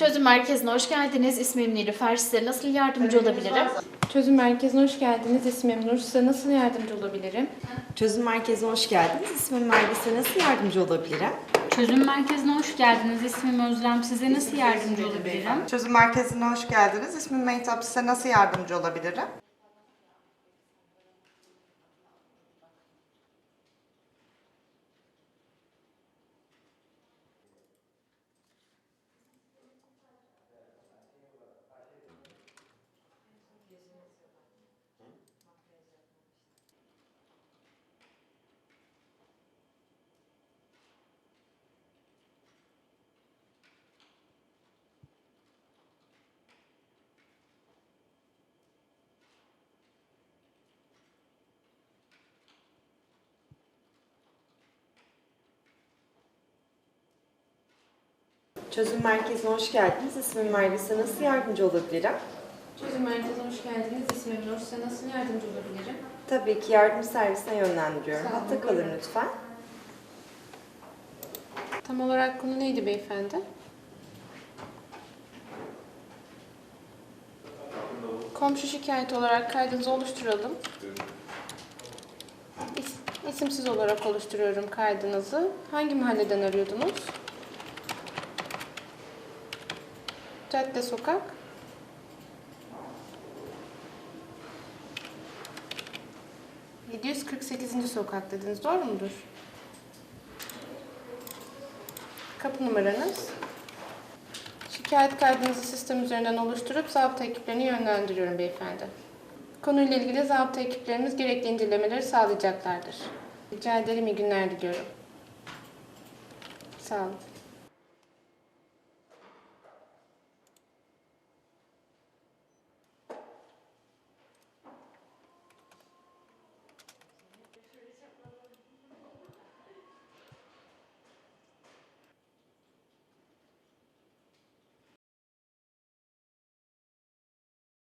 Çözüm Merkezi'ne hoş geldiniz. İsmim Nilüfer. Size nasıl yardımcı olabilirim? Çözüm Merkezi'ne hoş geldiniz. İsmim Nur. Size nasıl yardımcı olabilirim? Çözüm Merkezi'ne hoş geldiniz. İsmim Merve. Size nasıl yardımcı olabilirim? Çözüm Merkezi'ne hoş geldiniz. İsmim Özlem. Size nasıl yardımcı olabilirim? Çözüm Merkezi'ne hoş geldiniz. İsmim Mehtap. Size nasıl yardımcı olabilirim? Çözüm Merkezi'ne hoş geldiniz. İsmim Merve. Size nasıl yardımcı olabilirim? Çözüm Merkezi'ne hoş geldiniz. İsmim Nur. Size nasıl yardımcı olabilirim? Tabii ki yardım servisine yönlendiriyorum. Sağ olun, Hatta kalın buyurun. lütfen. Tam olarak konu neydi beyefendi? Komşu şikayeti olarak kaydınızı oluşturalım. İs- İsimsiz olarak oluşturuyorum kaydınızı. Hangi mahalleden arıyordunuz? Cadde Sokak. ...748. sokak dediniz. Doğru mudur? Kapı numaranız. Şikayet kaydınızı sistem üzerinden oluşturup zabıta ekiplerini yönlendiriyorum beyefendi. Konuyla ilgili zabıta ekiplerimiz gerekli incelemeleri sağlayacaklardır. Rica ederim iyi günler diliyorum. Sağ olun.